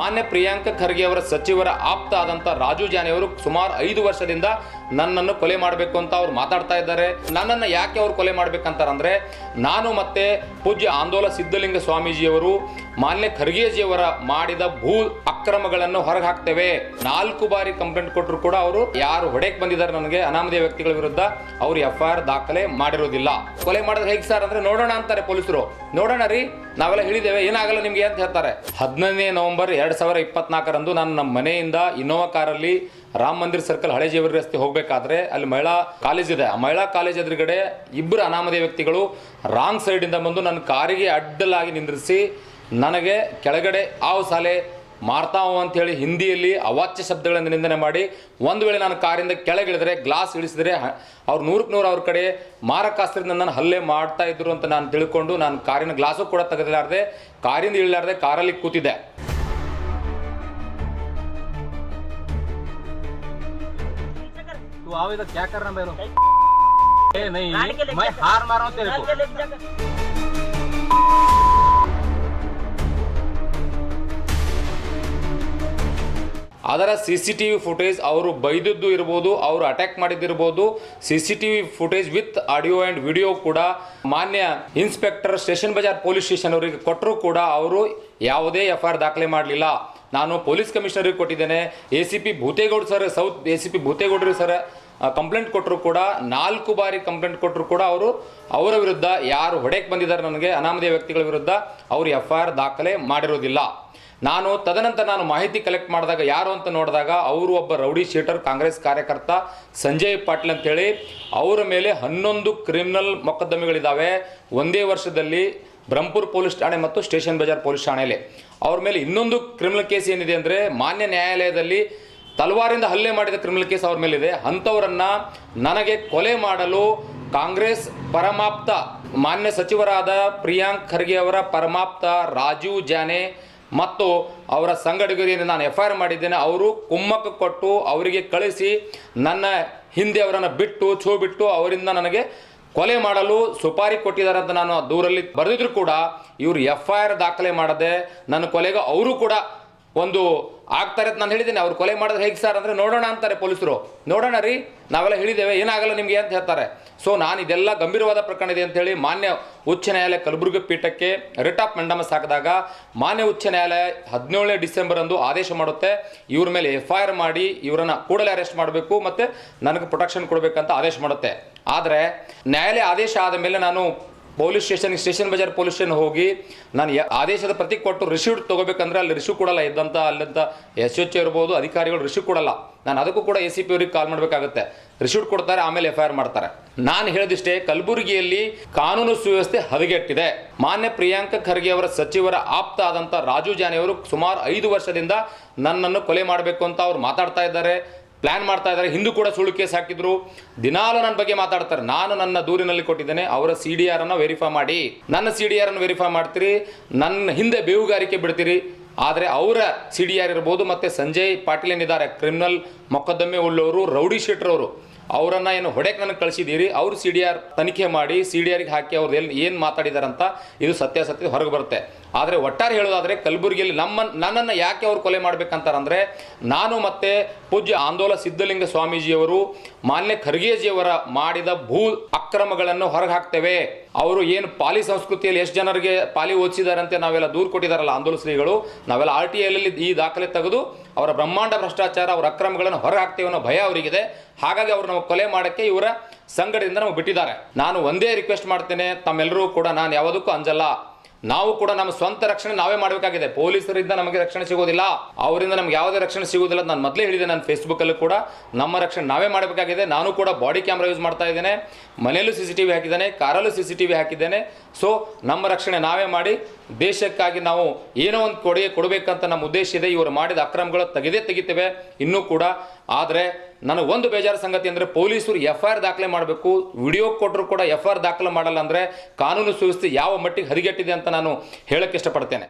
ಮಾನ್ಯ ಪ್ರಿಯಾಂಕ ಖರ್ಗೆ ಅವರ ಸಚಿವರ ಆಪ್ತ ಆದಂತ ರಾಜು ಅವರು ಸುಮಾರು ಐದು ವರ್ಷದಿಂದ ನನ್ನನ್ನು ಕೊಲೆ ಮಾಡಬೇಕು ಅಂತ ಅವ್ರು ಮಾತಾಡ್ತಾ ಇದ್ದಾರೆ. ನನ್ನನ್ನು ಯಾಕೆ ಅವ್ರು ಕೊಲೆ ಮಾಡ್ಬೇಕಂತಾರಂದ್ರೆ, ನಾನು ಮತ್ತೆ ಪೂಜ್ಯ ಆಂದೋಲ ಸಿದ್ಧಲಿಂಗ ಸ್ವಾಮೀಜಿಯವರು, ಮಾನ್ಯ ಖರ್ಗೆಜಿಯವರ ಮಾಡಿದ ಭೂ ಅಕ್ರಮಗಳನ್ನು ಹೊರಗೆ ಹಾಕ್ತೇವೆ. ನಾಲ್ಕು ಬಾರಿ ಕಂಪ್ಲೇಂಟ್ ಕೊಟ್ಟರು ಕೂಡ ಅವರು ಯಾರು ಹೊಡೆಕ್ ಬಂದಿದ್ದಾರೆ ನನಗೆ ಅನಾಮಧೇಯ ವ್ಯಕ್ತಿಗಳ ವಿರುದ್ಧ ಅವರು ಎಫ್ ಐ ಆರ್ ದಾಖಲೆ ಮಾಡಿರೋದಿಲ್ಲ. ಕೊಲೆ ಮಾಡಿದ್ರೆ ಹೇಗೆ ಸರ್ ಅಂದ್ರೆ ನೋಡೋಣ ಅಂತಾರೆ ಪೊಲೀಸರು. ನೋಡೋಣ ರೀ, ನಾವೆಲ್ಲ ಹೇಳಿದ್ದೇವೆ, ಏನಾಗಲ್ಲ ನಿಮಗೆ ಅಂತ ಹೇಳ್ತಾರೆ. ಹದಿನೈದನೇ ನವೆಂಬರ್ ಎರಡು ಸಾವಿರ ಇಪ್ಪತ್ನಾಲ್ಕರಂದು ನಾನು ನಮ್ಮ ಮನೆಯಿಂದ ಇನ್ನೋವಾ ಕಾರಲ್ಲಿ ರಾಮ ಮಂದಿರ್ ಸರ್ಕಲ್ ಹಳೆ ಜೀವರಿ ರಸ್ತೆ ಹೋಗಬೇಕಾದ್ರೆ ಅಲ್ಲಿ ಮಹಿಳಾ ಕಾಲೇಜ್ ಇದೆ. ಆ ಮಹಿಳಾ ಕಾಲೇಜ್ ಎದುರುಗಡೆ ಇಬ್ಬರು ಅನಾಮಧೇಯ ವ್ಯಕ್ತಿಗಳು ರಾಂಗ್ ಸೈಡಿಂದ ಬಂದು ನನ್ನ ಕಾರಿಗೆ ಅಡ್ಡಲಾಗಿ ನಿಂದ್ರಿಸಿ ನನಗೆ ಕೆಳಗಡೆ ಆವು ಸಾಲೆ ಮಾರ್ತಾವು ಅಂತೇಳಿ ಹಿಂದಿಯಲ್ಲಿ ಅವಾಚ್ಯ ಶಬ್ದಗಳನ್ನು ನಿಂದನೆ ಮಾಡಿ ಒಂದು ವೇಳೆ ನಾನು ಕಾರಿಂದ ಕೆಳಗಿಳಿದ್ರೆ ಗ್ಲಾಸ್ ಇಳಿಸಿದರೆ ಅವ್ರು ನೂರಕ್ಕೆ ನೂರು ಅವ್ರ ಕಡೆ ಮಾರಕಾಸ್ತ್ರದಿಂದ ನನ್ನ ಹಲ್ಲೆ ಮಾಡ್ತಾ ಇದ್ರು ಅಂತ ನಾನು ತಿಳ್ಕೊಂಡು ನಾನು ಕಾರಿನ ಗ್ಲಾಸು ಕೂಡ ತೆಗೆದಿಲಾರ್ದೆ, ಕಾರಿಂದ ಇಳಿಲಾರ್ದೆ ಕಾರಲ್ಲಿ ಕೂತಿದ್ದೆ. तू आओ इधर क्या करना मेरे ए नहीं मैं हार मारा हूँ तेरे को ಅದರ C C T V footage ಅವರು ಬೈದದ್ದು ಇರ್ಬೋದು ಅವರು attack ಮಾಡಿದ್ದಿರ್ಬೋದು C C T V footage with audio and video ಕೂಡ ಮಾನ್ಯ inspector station Bazaar police station ಅವರಿಗೆ ಕೊಟ್ಟರು ಕೂಡ ಅವರು ಯಾವುದೇ ಎಫ್ ಐ ಆರ್ ದಾಖಲೆ ಮಾಡಲಿಲ್ಲ ನಾನು ಪೊಲೀಸ್ ಕಮಿಷನರಿಗೆ ಕೊಟ್ಟಿದ್ದೇನೆ A C P Bhutegowda sir south A C P ಭೂತೇಗೌಡರು sir complaint ಕೊಟ್ಟರು ಕೂಡ, ನಾಲ್ಕು ಬಾರಿ ಕಂಪ್ಲೇಂಟ್ ಕೊಟ್ಟರು ಕೂಡ ಅವರು ಅವರ ವಿರುದ್ಧ ಯಾರು ಹೊಡೆಕ್ ಬಂದಿದ್ದಾರೆ ನನಗೆ, ಅನಾಮಧೇಯ ವ್ಯಕ್ತಿಗಳ ವಿರುದ್ಧ ಅವರು ಎಫ್ ಐ ದಾಖಲೆ ಮಾಡಿರೋದಿಲ್ಲ. ನಾನು ತದನಂತರ ನಾನು ಮಾಹಿತಿ ಕಲೆಕ್ಟ್ ಮಾಡಿದಾಗ ಯಾರು ಅಂತ ನೋಡಿದಾಗ ಅವರು ಒಬ್ಬ ರೌಡಿ ಶೀಟರ್, ಕಾಂಗ್ರೆಸ್ ಕಾರ್ಯಕರ್ತ ಸಂಜಯ್ ಪಾಟೀಲ್ ಅಂತೇಳಿ. ಅವರ ಮೇಲೆ ಹನ್ನೊಂದು ಕ್ರಿಮಿನಲ್ ಮೊಕದ್ದಮೆಗಳಿದ್ದಾವೆ ಒಂದೇ ವರ್ಷದಲ್ಲಿ ಬ್ರಹ್ಮಪುರ್ ಪೊಲೀಸ್ ಠಾಣೆ ಮತ್ತು ಸ್ಟೇಷನ್ ಬಜಾರ್ ಪೊಲೀಸ್ ಠಾಣೆಯಲ್ಲಿ. ಅವ್ರ ಮೇಲೆ ಇನ್ನೊಂದು ಕ್ರಿಮಿನಲ್ ಕೇಸ್ ಏನಿದೆ ಅಂದರೆ ಮಾನ್ಯ ನ್ಯಾಯಾಲಯದಲ್ಲಿ ತಲವಾರಿಂದ ಹಲ್ಲೆ ಮಾಡಿದ ಕ್ರಿಮಿನಲ್ ಕೇಸ್ ಅವ್ರ ಮೇಲಿದೆ. ಅಂಥವರನ್ನು ನನಗೆ ಕೊಲೆ ಮಾಡಲು ಕಾಂಗ್ರೆಸ್ ಪರಮಾಪ್ತ ಮಾನ್ಯ ಸಚಿವರಾದ ಪ್ರಿಯಾಂಕ್ ಖರ್ಗೆ ಅವರ ಪರಮಾಪ್ತ ರಾಜೀವ್ ಜಾನೆ ಮತ್ತು ಅವರ ಸಂಘಟಕರಿಗೆ ನಾನು ಎಫ್ ಐ ಆರ್ ಮಾಡಿದ್ದೇನೆ. ಅವರು ಕುಮ್ಮಕ್ಕ ಕೊಟ್ಟು ಅವರಿಗೆ ಕಳಿಸಿ ನನ್ನ ಹಿಂದೆ ಅವರನ್ನು ಬಿಟ್ಟು, ಛೂ ಬಿಟ್ಟು ಅವರಿಂದ ನನಗೆ ಕೊಲೆ ಮಾಡಲು ಸುಪಾರಿ ಕೊಟ್ಟಿದ್ದಾರೆ ಅಂತ ನಾನು ದೂರಲ್ಲಿ ಬರೆದಿದ್ರು ಕೂಡ ಇವರು ಎಫ್ ಐ ಆರ್ ದಾಖಲೆ ಮಾಡದೆ ನನ್ನ ಕೊಲೆಗೆ ಅವರು ಕೂಡ ಒಂದು ಆಗ್ತಾರೆ ಅಂತ ನಾನು ಹೇಳಿದ್ದೀನಿ ಅವ್ರು ಕೊಲೆ ಮಾಡಿದ್ರೆ ಹೇಗೆ ಸರ್ ಅಂದರೆ ನೋಡೋಣ ಅಂತಾರೆ ಪೊಲೀಸರು. ನೋಡೋಣ ರೀ, ನಾವೆಲ್ಲ ಹೇಳಿದ್ದೇವೆ, ಏನಾಗಲ್ಲ ನಿಮಗೆ ಅಂತ ಹೇಳ್ತಾರೆ. ಸೊ ನಾನು ಇದೆಲ್ಲ ಗಂಭೀರವಾದ ಪ್ರಕರಣ ಇದೆ ಅಂತೇಳಿ ಮಾನ್ಯ ಉಚ್ಚ ನ್ಯಾಯಾಲಯ ಕಲಬುರಗಿ ಪೀಠಕ್ಕೆ ರಿಟ್ ಆಫ್ ಮೆಂಡಮಸ್ ಹಾಕಿದಾಗ ಮಾನ್ಯ ಉಚ್ಚ ನ್ಯಾಯಾಲಯ ಹದಿನೇಳನೇ ಡಿಸೆಂಬರ್ ಅಂದು ಆದೇಶ ಮಾಡುತ್ತೆ. ಇವ್ರ ಮೇಲೆ ಎಫ್ ಐ ಆರ್ ಮಾಡಿ ಇವರನ್ನು ಕೂಡಲೇ ಅರೆಸ್ಟ್ ಮಾಡಬೇಕು ಮತ್ತು ನನಗೆ ಪ್ರೊಟೆಕ್ಷನ್ ಕೊಡಬೇಕಂತ ಆದೇಶ ಮಾಡುತ್ತೆ. ಆದರೆ ನ್ಯಾಯಾಲಯ ಆದೇಶ ಆದ ಮೇಲೆ ನಾನು police station station Bazar police station ಹೋಗಿ ನಾನು ಆದೇಶದ ಪ್ರತಿ ಕೊಟ್ಟು ರಿಸೀವ್ಟ್ ತಗೋಬೇಕಂದ್ರೆ ಅಲ್ಲಿ ರಿಸೀವ್ ಕೊಡಲ್ಲ ಇದ್ದಂಥ ಅಲ್ಲಂತ ಎಸ್ ಎಚ್ ಇರ್ಬೋದು, ಅಧಿಕಾರಿಗಳು ರಿಸೀವ್ ಕೊಡಲ್ಲ. ನಾನು ಅದಕ್ಕೂ ಕೂಡ ಎ ಸಿ ಪಿ ಅವ್ರಿಗೆ ಕಾಲ್ ಮಾಡಬೇಕಾಗುತ್ತೆ. ರಿಸೀವ್ ಕೊಡ್ತಾರೆ, ಆಮೇಲೆ ಎಫ್ ಆರ್ ಮಾಡ್ತಾರೆ. ನಾನು ಹೇಳಿದಿಷ್ಟೇ, ಕಲಬುರಗಿಯಲ್ಲಿ ಕಾನೂನು ಸುವ್ಯವಸ್ಥೆ ಹದಗೆಟ್ಟಿದೆ. ಮಾನ್ಯ ಪ್ರಿಯಾಂಕ ಖರ್ಗೆ ಅವರ ಸಚಿವರ ಆಪ್ತ ಆದಂಥ ರಾಜು ಜಾನಿ ಅವರು ಸುಮಾರು ಐದು ವರ್ಷದಿಂದ ನನ್ನನ್ನು ಕೊಲೆ ಮಾಡಬೇಕು ಅಂತ ಅವ್ರು ಮಾತಾಡ್ತಾ ಇದ್ದಾರೆ. ಪ್ಲಾನ್ ಮಾಡ್ತಾ ಇದ್ದಾರೆ. ಹಿಂದೂ ಕೂಡ ಸುಳ್ಳು ಕೇಸ್ ಹಾಕಿದ್ರು. ದಿನಾಲು ನನ್ನ ಬಗ್ಗೆ ಮಾತಾಡ್ತಾರೆ. ನಾನು ನನ್ನ ದೂರಿನಲ್ಲಿ ಕೊಟ್ಟಿದ್ದೇನೆ. ಅವರ ಸಿ ಡಿ ಆರ್ ಅನ್ನು ವೆರಿಫೈ ಮಾಡಿ. ನನ್ನ ಸಿ ಡಿ ಆರ್ ಅನ್ನು ವೆರಿಫೈ ಮಾಡ್ತೀರಿ. ನನ್ನ ಹಿಂದೆ ಬೇಹುಗಾರಿಕೆ ಬಿಡ್ತೀರಿ. ಆದರೆ ಅವರ ಸಿ ಡಿ ಆರ್ ಇರ್ಬೋದು, ಮತ್ತೆ ಸಂಜಯ್ ಪಾಟೀಲ್ ಏನಿದ್ದಾರೆ ಕ್ರಿಮಿನಲ್ ಮೊಕದ್ದಮೆ ಉಳ್ಳವರು, ರೌಡಿ ಶೀಟರ್ ಅವರು ಅವರನ್ನ ಏನು ಹೊಡೆಕ್ ನನಗೆ ಕಳಿಸಿದ್ದೀರಿ. ಅವರು ಸಿ ಡಿ ಆರ್ ತನಿಖೆ ಮಾಡಿ, ಸಿ ಡಿ ಆರ್ಗೆ ಹಾಕಿ ಅವ್ರು ಎಲ್ಲಿ ಏನು ಮಾತಾಡಿದಾರಂತ ಇದು ಸತ್ಯಾಸತ್ಯ ಹೊರಗೆ ಬರುತ್ತೆ. ಆದರೆ ಒಟ್ಟಾರೆ ಹೇಳೋದಾದರೆ ಕಲಬುರಗಿಯಲ್ಲಿ ನಮ್ಮ, ನನ್ನನ್ನು ಯಾಕೆ ಅವರು ಕೊಲೆ ಮಾಡಬೇಕಂತಾರಂದರೆ ನಾನು ಮತ್ತೆ ಪೂಜ್ಯ ಆಂದೋಲ ಸಿದ್ಧಲಿಂಗ ಸ್ವಾಮೀಜಿಯವರು, ಮಾನ್ಯ ಖರ್ಗೆಜಿಯವರ ಮಾಡಿದ ಭೂ ಅಕ್ರಮಗಳನ್ನು ಹೊರಗೆ ಹಾಕ್ತೇವೆ ಅವರು ಏನು ಪಾಲಿ ಸಂಸ್ಕೃತಿಯಲ್ಲಿ ಎಷ್ಟು ಜನರಿಗೆ ಪಾಲಿ ಓದಿಸಿದಾರಂತೆ ನಾವೆಲ್ಲ ದೂರು ಕೊಟ್ಟಿದ್ದಾರಲ್ಲ ಆಂದೋಲ ಶ್ರೀಗಳು, ನಾವೆಲ್ಲ ಆರ್ ಟಿ ಐಲಲ್ಲಿ ಈ ದಾಖಲೆ ತೆಗೆದು ಅವರ ಬ್ರಹ್ಮಾಂಡ ಭ್ರಷ್ಟಾಚಾರ, ಅವರ ಅಕ್ರಮಗಳನ್ನು ಹೊರಗೆ ಹಾಕ್ತೇವೆ ಅನ್ನೋ ಭಯ ಅವರಿಗಿದೆ. ಹಾಗಾಗಿ ಅವರು ನಮಗೆ ಕೊಲೆ ಮಾಡೋಕ್ಕೆ ಇವರ ಸಂಘದಿಂದ ನಮಗೆ ಬಿಟ್ಟಿದ್ದಾರೆ. ನಾನು ಒಂದೇ ರಿಕ್ವೆಸ್ಟ್ ಮಾಡ್ತೇನೆ, ತಮ್ಮೆಲ್ಲರೂ ಕೂಡ, ನಾನು ಯಾವುದಕ್ಕೂ ಅಂಜಲ್ಲ. ನಾವು ಕೂಡ ನಮ್ಮ ಸ್ವಂತ ರಕ್ಷಣೆ ನಾವೇ ಮಾಡಬೇಕಾಗಿದೆ. ಪೊಲೀಸರಿಂದ ನಮಗೆ ರಕ್ಷಣೆ ಸಿಗೋದಿಲ್ಲ. ಅವರಿಂದ ನಮ್ಗೆ ಯಾವುದೇ ರಕ್ಷಣೆ ಸಿಗೋದಿಲ್ಲ ನಾನು ಮೊದಲೇ ಹೇಳಿದೆ ನಾನು ಫೇಸ್ಬುಕ್ಕಲ್ಲೂ ಕೂಡ. ನಮ್ಮ ರಕ್ಷಣೆ ನಾವೇ ಮಾಡಬೇಕಾಗಿದೆ. ನಾನು ಕೂಡ ಬಾಡಿ ಕ್ಯಾಮ್ರಾ ಯೂಸ್ ಮಾಡ್ತಾ ಇದ್ದೇನೆ. ಮನೆಯಲ್ಲೂ ಸಿ ಸಿ ಟಿ ವಿ ಹಾಕಿದ್ದೇನೆ. ಕಾರಲ್ಲೂ ಸಿ ಸಿ ಟಿ ವಿ ಹಾಕಿದ್ದೇನೆ. ಸೊ, ನಮ್ಮ ರಕ್ಷಣೆ ನಾವೇ ಮಾಡಿ. ದೇಶಕ್ಕಾಗಿ ನಾವು ಏನೋ ಒಂದು ಕೊಡುಗೆ ಕೊಡಬೇಕಂತ ನಮ್ಮ ಉದ್ದೇಶ ಇದೆ. ಇವರು ಮಾಡಿದ ಅಕ್ರಮಗಳು ತೆಗೆದೇ ತೆಗಿತೇವೆ. ಇನ್ನೂ ಕೂಡ. ಆದರೆ ನನಗೆ ಒಂದು ಬೇಜಾರು ಸಂಗತಿ ಅಂದರೆ ಪೊಲೀಸರು ಎಫ್ ಐ ಆರ್ ದಾಖಲೆ ಮಾಡಬೇಕು. ವಿಡಿಯೋ ಕೊಟ್ಟರು ಕೂಡ ಎಫ್ ಐ ಆರ್ ದಾಖಲೆ ಮಾಡಲ್ಲ ಅಂದರೆ ಕಾನೂನು ಸುವ್ಯವಸ್ಥೆ ಯಾವ ಮಟ್ಟಿಗೆ ಹರಿಗೆಟ್ಟಿದೆ ಅಂತ ನಾನು ಹೇಳಕ್ಕೆ ಇಷ್ಟಪಡ್ತೇನೆ.